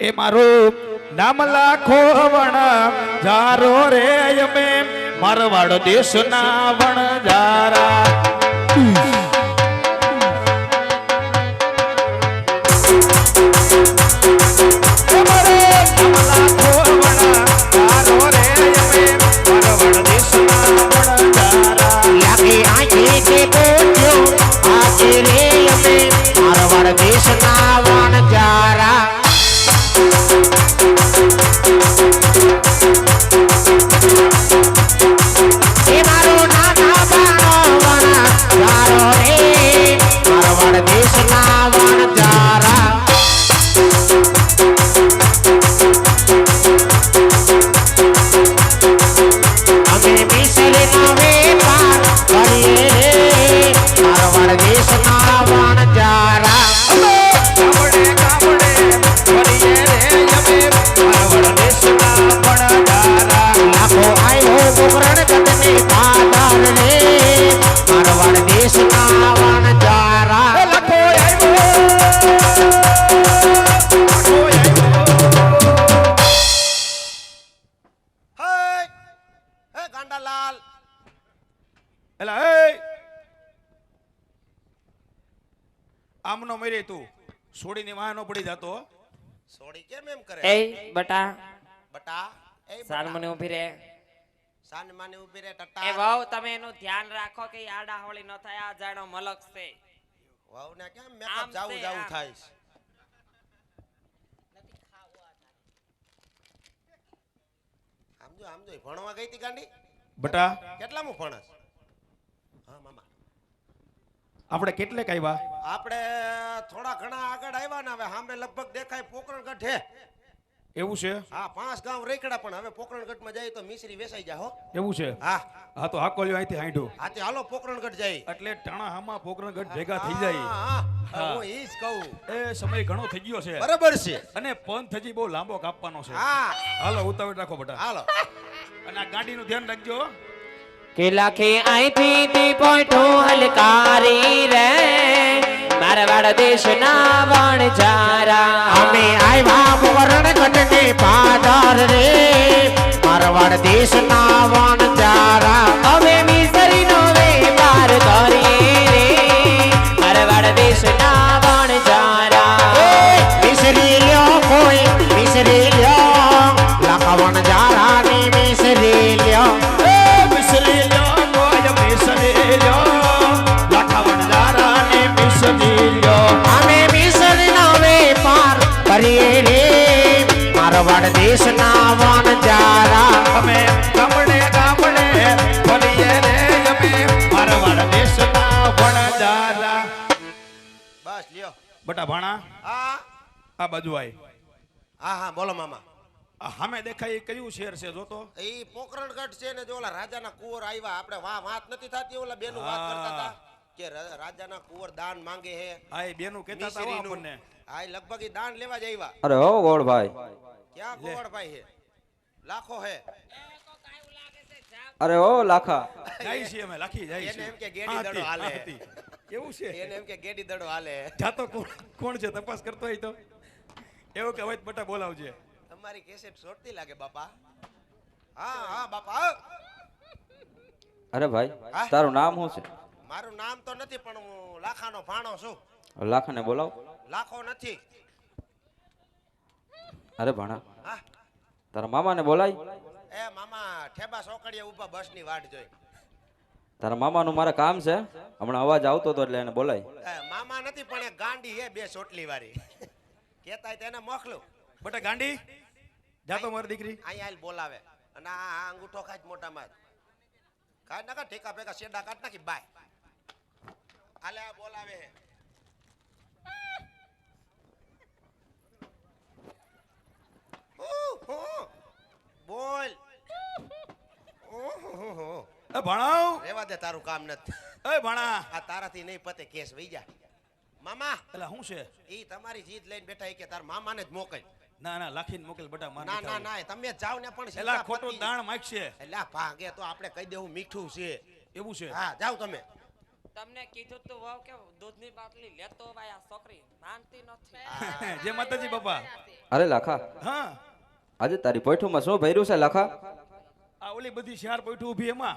એ મારું નામ લાખો વણ, જારો રે અમે, મારવાડ દેશના વણ જારા. દેશના વણ જારા. લાગે છોડીને ની વાહનો પડી જતો સોડી કેમ એમ કરે? એ બટા. બટા? એ સાન મને ઊભી રે. સાન માને ઊભી રે એ વાવ તમે એનું ધ્યાન રાખો કે આડા હોળી ન થાય આ જાણો મલક છે. વાવ ને કેમ મેકઅપ જાવું જાવું થાય છે? સમજો સમજો ભણવા ગઈ તી ગાંડી? બટા. કેટલામું ભણસ? હા મામા. આપણે કેટલેક આવ્યા આપણે થોડા ઘણા આગળ આવ્યા ને હવે સામે લગભગ દેખાય પોકરણગઢ. હે એવું છે? હા પાંચ ગામ રેકડા પણ હવે પોકરણગઢમાં જાય તો મિશ્રી વેસાઈ જાહો એવું છે? હા. હા તો હાકોલ્યો અહીંથી હાંડું તે હાલો પોકરણગઢ જાય. એટલે ટાણા હામાં પોકરણગઢ ભેગા થઈ જાય. હા, હા. હા. હું ઈ જ કહું. એ સમય ઘણો થઈ ગયો છે. બરાબર છે. અને પંથ હજી બહુ લાંબો કાપવાનો છે. હા. હાલો ઉતાવળ રાખો બટા. હાલો. અને આ ગાડીનું ધ્યાન રાખજો કે લાખે આઈથી તી પોઈટો હલકારી રે. મારવાડ દેશના વણજારા અમે આવ્યા ગોકરણ કદને પાદર દેશના વણજારા અમે ગામડે ગામડે ફરીએ રે અમે. મારવાડ દેશના વણજારા બસ લ્યો. બટા ભાણા હા. આ બાજુ આય. હા હા બોલો મામા. આ દેખાય કયું શેર છે જોતો? એ પોકરણગઢ છે ને જો ઓલા રાજાના કુંવર આવ્યા. આપણે વા વાત નથી થતી ઓલા બેનું વાત કરતા હતા કે રા- રાજાના કુંવર દાન માંગે હે. હા એ બેનું કહેતા હતા. આપણને. હા લગભગ દાન લેવા જ આવ્યા. અરે હો ગોળભાઈ ક્યાં કુંવરભાઈ હે લાખો હે અરે ઓ લાખા જાય છે અમે લાખી જાય છે એમ કે ગેડી દડો હાલે. એવું છે? એને એમ કે ગેડી દડો હાલે જાતો કોણ કોણ છે? તપાસ કરતો હોય તો. એવું કે હવે બટા બોલાવજે. તમારી કેસેટ છોડતી લાગે બાપા. હા હા બાપા અરે ભાઈ? તારું નામ શું છે? મારું નામ તો નથી પણ હું લાખાનો ભાણો છું. લાખાને બોલાવ. લાખો નથી. અરે ભણા તારા મામાને બોલાય? એ મામા ઠેબા સોકડીએ ઊભા બસની વાટ જોઈ. તારા મામાનું મારે કામ છે? હમણાં અવાજ આવતો હતો એટલે એને બોલાય. એ, મામા નથી પણ એક ગાંડી હે બે ચોટલી વાળી. કેતા તેને મોકલું. બટા ગાંડી જાતો મારી દીકરી. અહીંયા બોલાવે. અને આ આ અંગૂઠો ખાય જ. મોટામાં કાઢ નાખા ઠેકા પેકા શેડા કાઢ નાખી બાય. આલે આ બોલાવે બોલ. ઓહો. એ ભણાવ. રેવા દે તારું કામ નથી. એ ભણા. આ તારાથી નહીં પતે કેસ વહી જા. મામા. એટલે શું છે? એ તમારી જીત લઈને બેઠા એ કે તાર મામાને જ મોકલ. ના ના લાખીને મોકલ બટા માર ના ના ના તમે જાવ ને પણ એલા ખોટું દાણ માગશે. એલા ભાગે તો આપણે કહી દેવું મીઠું છે. એવું છે? હા જાવ તમે. તમને કીધું તું વાવ કે દૂધની બાટલી લેતો ભાઈ આ છોકરી. માનતી નથી. જે માતાજી બાપા. અરે લાખા. હા. આજે તારી પોઠુંમાં શું ભર્યું છે લાખા? આ ઓલી બધી શહેર પોઈઠું ઊભી એમાં.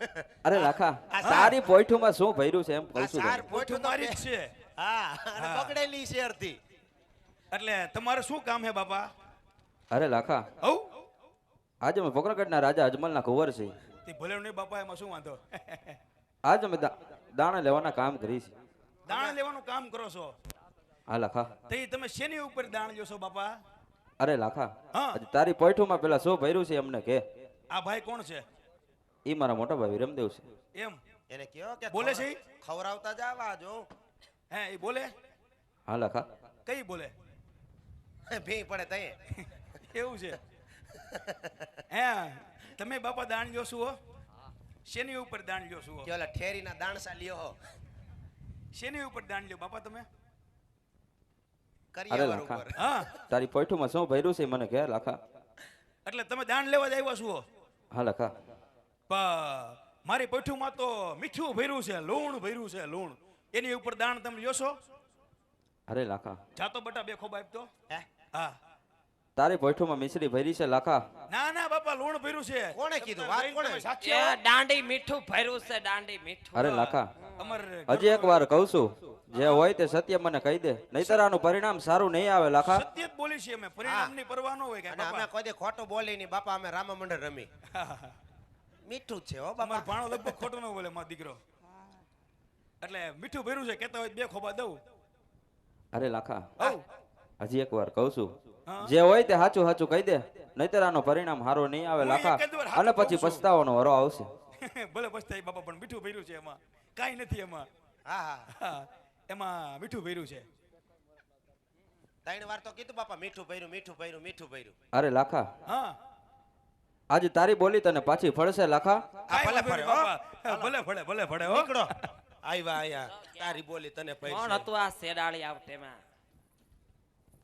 અરે લાખા તારી પોઠુંમાં શું ભર્યું છે એમ કહું છું તને. પોઈઠું મારી જ છે. હા અને પકડેલી છે અડધી. એટલે તમારે શું કામ હે બાપા? અરે લાખા. ઓ આજે અમે પોકરગઢના રાજા અજમલના કુંવર છે તે ભલે નહીં બાપા એમાં શું વાંધો? આજ અમે દાણા લેવાના કામ કરી છે દાણા લેવાનું કામ કરો છો? હા લાખા. તે તમે શેની ઉપર દાણ લ્યો છો બાપા? અરે લાખા. હા. આજે તારી પોઠુંમાં પેલા શું ભર્યું છે એમને કે? આ ભાઈ કોણ છે? એ મારા મોટા ભાઈ વિરમદેવ છે. એમ? એને કયો કે બોલે છે ખવરાવતા જાવા જો હે. એ બોલે? હા લાખા. કઈ બોલે? ભી પડે તઈ. એવું છે. હે તમે બાપા દાણ લ્યો છો હો? શેની ઉપર દાણ લ્યો છો કે ઓલા ઠેરીના દાણસા લ્યો હો. શેની ઉપર દાણ લ્યો બાપા તમે? કરિયાવર. ઉપર. હા. તારી પોઠુંમાં શું ભર્યું છે મને કે લાખા? એટલે તમે દાણ લેવા જ આવ્યા છો હો? લાખા. પા મારી પૈઠુમાં તો મીઠું ભર્યું છે લૂણ ભર્યું છે લૂણ. એની ઉપર દાણ તમે લ્યો છો? અરે લાખા. જાતો બટા બે ખોબા આપતો. હે? હા. તારી પોઠુંમાં મિશ્રી ભરી છે લાખા. ના ના બાપા લૂણ ભર્યું છે. કોણે કીધું? વાત કોણે? સાચી એ દાંડી મીઠું ભર્યું છે દાંડી મીઠું. અરે લાખા. અમર હજી એકવાર કહું છું જે હોય તે સત્ય મને કહી દે. નહીતર આનું પરિણામ સારું નહીં આવે લાખા. સત્ય જ બોલી છે અમે. પરિણામની પરવા ન હોય કે અમે કોઈ દે ખોટું બોલી નહીં. બાપા અમે રામા મંડળ રમી. મીઠું જ છે હો અમાર બાપા ભાણો લગભગ ખોટું ન બોલે મારો દીકરો. એટલે મીઠું ભર્યું છે કેતા હોય બે ખોબા દઉં. અરે લાખા. હજી એક વાર કહું છું. જે હોય તે સાચું સાચું કહી દે નહીતર આનો પરિણામ સારો નહીં આવે લાખા. અને પછી પછતાવાનો વરો આવશે. ભલે પછતાય બાપા પણ મીઠું ભર્યું છે એમાં. કાંઈ નથી એમાં. હા હા. હા, એમાં મીઠું ભર્યું છે. ત્રણ વાર તો કીધું બાપા મીઠું ભર્યું મીઠું ભર્યું મીઠું ભર્યું. અરે લાખા. હા. આજે તારી બોલી તને પાછી ફળશે લાખા. ભલે બાપા. ભલે ફળે ભલે ફળે હો. નીકળો. આવ્યા આયા તારી બોલી તને કોણ હતું આ શેડાળી આવટેમાં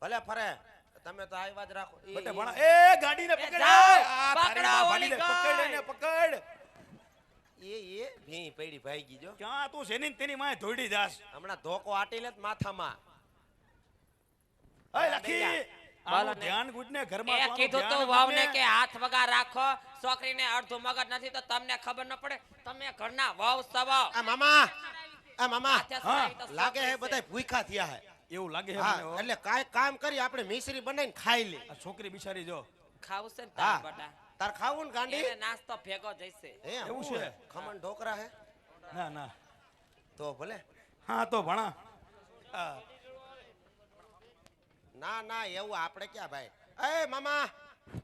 ભલે ફરે તમે તો આવ્યા જ રાખો. બટે ભણા એ ગાડીને પકડ આ પકડો ઓલી પકડ એને પકડ. એ એ ભી પડી ભાગી જો ક્યાં તું જેની તેની માય ધોડી જાસ? હમણાં ધોકો આટી લે માથામાં. એ લખી બોલો આનું ને. ધ્યાન ગુડને ઘરમાં એ તો આનું કીધું તો ધ્યાન કે હાથ વગા રાખો છોકરીને અડધું મગજ નથી તો તમને ખબર ન પડે. તમે ઘરના વાવ સવો આ મામા આ મામા. લાગે હે બધા ભૂખા થયા હે. એવું લાગે છે હા મને હો. એટલે કાંઈ કામ કરી આપણે મિશ્રી બનાવીને ખાઈ લે આ છોકરી બિચારી જો. ખાવું છે ને હા. તાર બટા. તાર ખાવું ને ગાંડી? એને નાસ્તો ભેગો જઈશે. હે એવું શું છે? હે? ખમણ ઢોકરા હે? ના ના. તો ભલે. હા તો ભણા. હા. ના ના એવું આપણે ક્યાં ભાઈ? એ મામા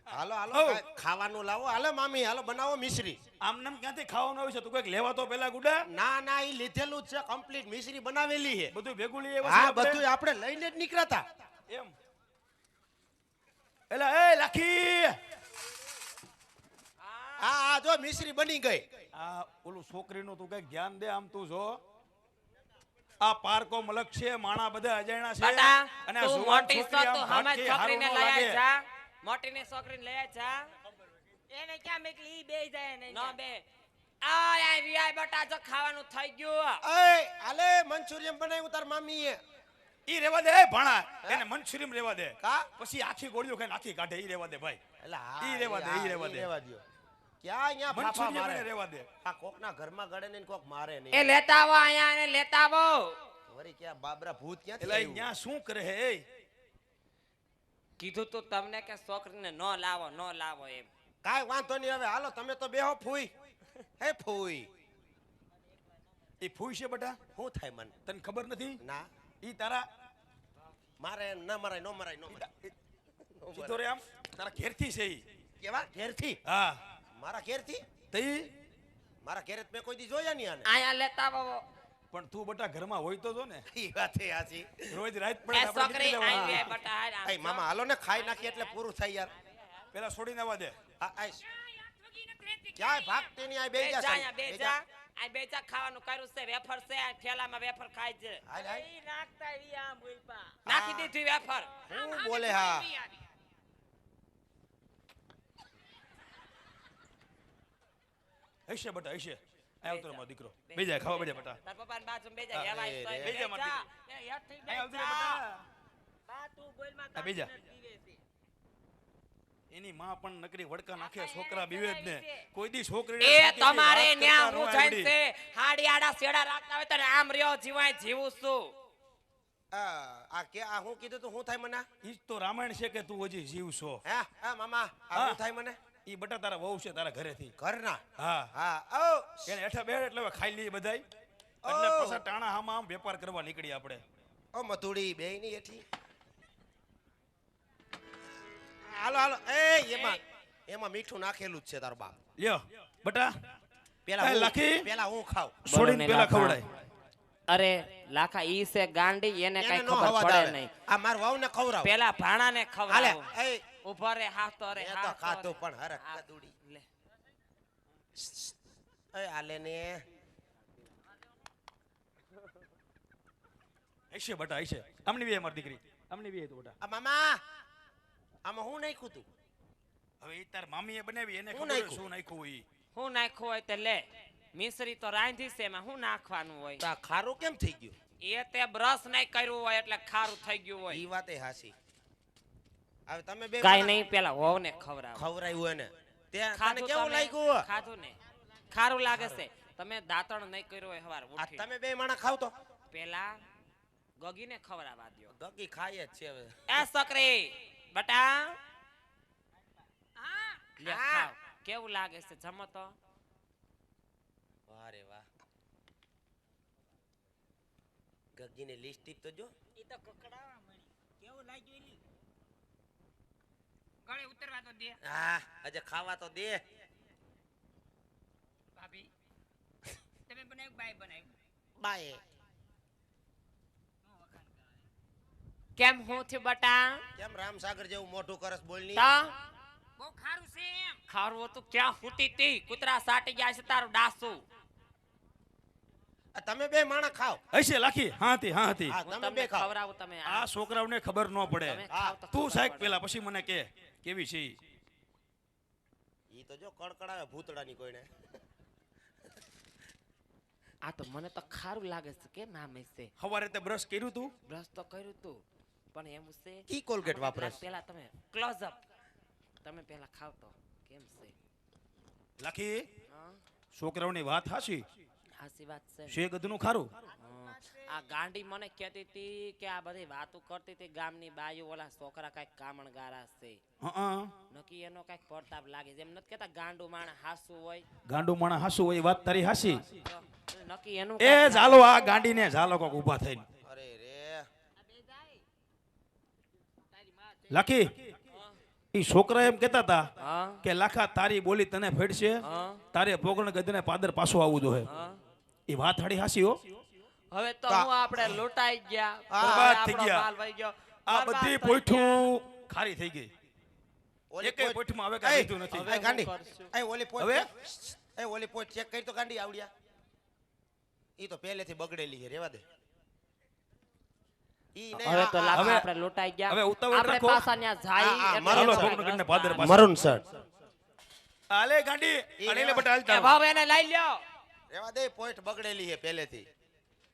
હાલો હાલો ખાવાનું લાવો. હાલો મામી હાલો બનાવો મિશ્રી. આમ નામ ક્યાંથી ખાવાનું આવ્યું છે? તું કંઈક લેવા તો પેલા ગુડા? ના ના એ લીધેલું જ છે કમ્પ્લીટ મિશ્રી બનાવેલી છે. બધું ભેગું લઈએ હા બધું આપણે લઈને જ નીકળતા એમ. એલા એ લાખી! હા હા જો મિશ્રી બની ગઈ. આ ઓલું છોકરીનું તું કંઈક ધ્યાન દે આમ તું જો. આ પાર્કો મલક છે માણા બધા અજાણ્યા છે. અને મોટી તું છોકરીને લઈ લાગે. આય ને છોકરી છોકરીને લઈ જા. એને ક્યાં મેકલી? ઈ બેય જાય ને ન બે. આય આય વીઆઈ બટા જો ખાવાનું થઈ ગયું. એ હાલે મંચુરિયમ બનાવ્યું તાર મામીએ. ઈ રેવા દે એ ભણા. એને મંચુરિયમ રેવા દે. કા? પછી આખી ગોળીઓ ખાઈને આખી કાઢે ઈ રેવા દે ભાઈ. એટલે હા, ઈ રેવા દે, ઈ રેવા દે. રેવા દે ક્યાં અહીંયા ફાફા મારે? રેવા દે. આ કોકના ઘરમાં ગળે ને કોક મારે એ લેતા આવો અહીંયા ને લેતા આવો. વરી ક્યાં બાબરા ભૂત ક્યાં એટલે? અહીંયા શું કરે હે એ? કીધું તો તમને કે છોકરીને ન લાવો ન લાવો એમ. કાંઈ વાંધો નહીં હવે હાલો તમે તો બેહો ફૂઈ. હે ફૂઈ. એ ફૂઈ છે બટા શું થાય મને? તને ખબર નથી? ના. ઈ તારા મારે ન મરાય ન મરાય ન મરાય. સીધો રે આમ. તારા ઘેરથી છે ઈ. કેવા? ઘેરથી? હા. મારા ઘેરથી? તઈ મારા ઘેર મેં કોઈ દી જોયા નહીં આને. અહીંયા લેતા આવો. પણ તું બટા ઘરમાં હોય તો જો ને. એ વાત છે આછી રોજ રાત પડે આપણે છોકરી નીકળી બટા હાલ આમ એ મામા હાલો ને ખાઈ નાખી એટલે પૂરું થાય યાર. પેલા છોડીને આવવા દે. આ આઈશ. ક્યાંય ભાગતી નહીં આ બે બે જા. અહીંયા બે બે જા જા. આ બે જા ખાવાનું કર્યું છે વેફર છે આ થેલામાં વેફર ખાય છે. હાલ. નાખતા ઈ આમ ઉઈપા. નાખી દીધી વેફર. હું બોલે હા. હશે બટા હશે. અહીંયા આવતો મારો દીકરો. બે જાય ખાવા બેજા બટા. તાર પપ્પાની બાજુમાં બેજા, અરે એવાય રે. તોય બેસી જા બેસી મારી જા. એ હેઠથી થઈ જાય રહે બટા. બા તું બોલમાં બીજા. બે નથી એની માં પણ નકરી વડકા નાખે છોકરા બીવે જ ને. કોઈ દી છોકરી એ તમારે ન્યા હું જઈને છે હાડી આડા સેડા રાખતા હોય તો આમ રહ્યો જીવાય જીવું છું આ આ કે આ હું કીધું તું હું થાય મને? ઈ તો રામાયણ છે કે તું હજી જીવ છો હે હા મામા આ હું થાય મને? ઈ બટા તારા વહુ છે તારા ઘરેથી. ઘરના? હા. હા ઓ એને હેઠા બેઠ એટલે ખાઈ લઈએ બધાય. એટલે પછી ટાણા હામાં આમ વેપાર કરવા નીકળી આપણે. ઓ મથુડી બે ની હેઠી. હાલો હાલો. એ એમાં એમાં મીઠું નાખેલું જ છે તારો બાપ. લ્યો બટા. પેલા લખી? પેલા હું ખાવ છોડીને પેલા. ખવડાય. અરે લાખા ઈ છે ગાંડી એને કઈ ખબર પડે નહીં. આ માર વાવ ને ખવડાવ. પેલા ભાણાને હાલે ખવડાવો. એ ઊભો રે હાથો રે તો ખાધું પણ હરખ કદુડી. લે. એ આલે ને. એશે બટા એશે અમની બી મારી દીકરી. આમની બી તો બટા. આ મામા આમાં હું નાખ્યું તું? હવે ઈ તાર મામીએ બનાવી એને હું ખબર નાખ્યું? શું નાખ્યું ઈ. હું નાખ્યું હોય તે લે. મિસરી તો રાંધી છે એમાં શું નાખવાનું હોય? તો આ ખારું કેમ થઈ ગયું? એ તે બ્રશ નહીં કર્યું હોય એટલે ખારું થઈ ગયું ઈ હોય. વાતે હાસી. હવે તમે બે કાઈ નહીં પેલા વહુ ને ખવરાવ ખવરાયું એને. તે તને કેવું લાગ્યું ખાધું ને. ખારું લાગે છે. તમે દાંતણ નહીં કર્યો હોય હવાર ઉઠી તમે બે માણસ ખાવ તો. પેલા ગગીને ખવડાવવા દો ગગી ખાય જ છે હવે. એ સકરી બટા. હા લે ખાવ. કેવું લાગે છે? જમો તો. વાહ ગગી વાહ. ગગીને લિપસ્ટિક તો જો. એ તો કકડાવા મળી. કેવું લાગ્યું એલી ગળે ઉતરવા તો દે. હા આજે ખાવા તો દે. ભાભી તમે બનાવ્યું બાય બનાવ્યું? બાય કેમ હું છે બટા? કેમ રામસાગર જેવું મોઢું કરસ બોલની? તા? બહુ ખારું છે એમ. ખારું તો ક્યાં ફૂટી તી? કૂતરા સાટી ગયા છે તારું ડાસું. તમે બે માણા ખાવ હશે લાખી હા હતી. હા હતી તમે બે ખવરાવ તમે આ. છોકરાઓને ખબર ન પડે. તો સાહેબ પેલા પછી મને કે કેવી છે ઈ? તો જો કડકડાવે ભૂતડાની કોઈને. આ તો મને તો ખારું લાગે છે કે આમ છે સવારે તે બ્રશ કર્યું તું? બ્રશ તો કર્યું તું પણ એમ છે કી કોલગેટ વાપરસ પેલા તમે ક્લોઝ અપ તમે પેલા ખાવ તો કેમ છે? લાખી છોકરાઓની વાત હાસી હાસી વાત છે ગધનું ખારું? આ ગાંડી મને કહેતી હતી કે આ બધી વાતો કરતી હતી ગામની બાયુ ઓલા છોકરા કંઈક કામણગારા છે. નકી એનો કંઈક પડતાપ લાગે જેમ નથી કેતા ગાંડું માણસ હાસુ હોય. ગાંડું માણા હાસુ હોય એ વાત તારી હાસી. નકી એનું એ ઝાલો આ ગાંડીને ઝાલો કોક ઊભા થઈને. અરે રે. લખી ઈ છોકરા એમ કેતા હતા કે લાખા તારી બોલી તને ફેડશે. તારે ગધ ગદને પાદર પાછું આવવું જોઈએ. હા. એ વાત હાડી હાસી હો. હવે તો હું આપણે લોટાઈ ગયા. બરબાદ થઈ ગયા. માલ વહી ગયો. આ બધી પોઠું ખારી થઈ ગઈ. પોઈન્ટ- પોઈઠમાં હવે કાંઈ લીધું નથી. હવે ગાંડી. એ ઓલી પોઠ હવે? એ ઓલી પોઠ ચેક કરી તો ગાંડી આવડ્યા. ઈ તો પહેલેથી બગડેલી છે રેવા દે. ઈ નહીં, હવે તો આ- આપણે લૂંટાઈ ગયા. હવે ઉતાવળ. ન્યા જાય મારો મરૂન આલે ગાંડી. અડીલે ભાવ એને લઈ લ્યો. રેવા દે પોઈન્ટ બગડેલી છે પહેલેથી.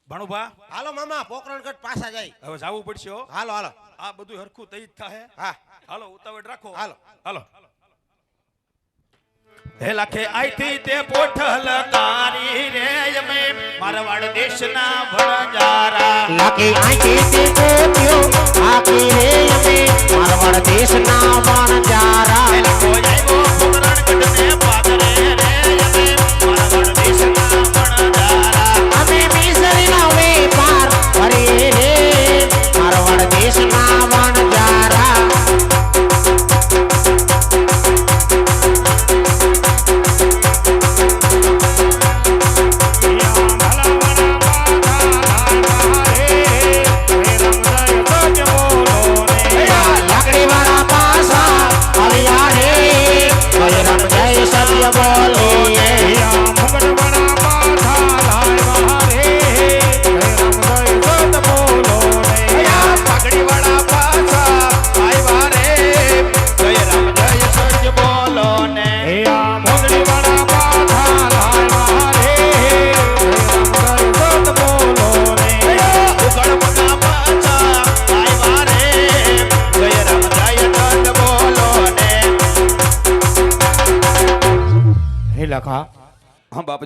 ભણુભા? હાલો મામા પોકરણગઢ પાછા જાય. હવે જવું પડશે હો. હાલો હાલો. આ બધું હરખું થઈ જ થાહે. હા. હાલો ઉતાવળ રાખો. હાલો. હાલો. હે લાખે આઈથી તે પોઠલ તારી રે અમે મારવાડ દેશના ભણજારા લાખી આંખી તે ગોત્યો આખી રે અમે મારવાડ દેશના વણજારા આવ્યો પોકરણગઢને પાદરે રે અમે મારવાડ દેશના ભણજારા અમે મિસરીનો વેપાર કરીએ રે મારવાડ દેશના વણજારા લાકડી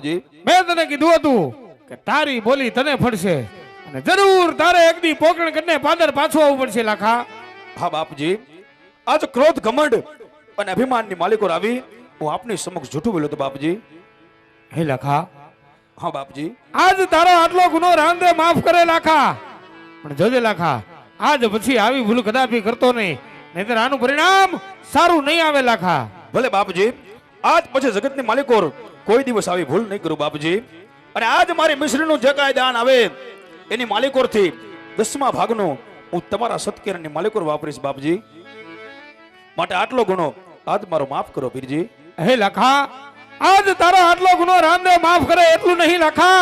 બાપજી. મેં તને કીધું હતું કે તારી બોલી તને ફળશે. અને જરૂર તારે એક દી પોકરણ કરીને પાદર પાછું આવવું પડશે લાખા. હા બાપજી. આજ ક્રોધ ઘમંડ અને અભિમાનની માલિકો આવી હું આપની સમક્ષ જૂઠું બોલ્યો તો બાપજી. હે લાખા. હા બાપજી. આજ તારો આટલો ગુનો રાંધે માફ કરે લાખા. પણ જોજે લાખા આજ પછી આવી ભૂલ કદાપી કરતો નહીં. નહીતર આનું પરિણામ સારું નહીં આવે લાખા. ભલે બાપજી. આજ પછી જગતની માલિકો કોઈ દિવસ આવી ભૂલ નહીં કરું બાપજી. અને આજ મારી મિશ્રીનું જે કાંઈ દાન આવે એની માલિકોરથી દસમા ભાગનું હું તમારા સત્કેરની માલિકોર વાપરીશ બાપજી. માટે આટલો ગુનો આજ મારો માફ કરો પીરજી. હે લખા આજ તારો આટલો ગુનો રામદેવ માફ કરે એટલું નહીં લાખા.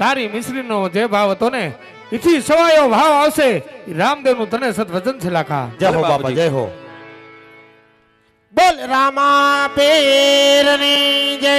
તારી મિશ્રીનો જે ભાવ હતો ને એથી સવાયો ભાવ આવશે. રામદેવ રામદેવનું તને સદવચન છે લખા. જય હો બાપા જય હો. બોલ રામા પીરની જય.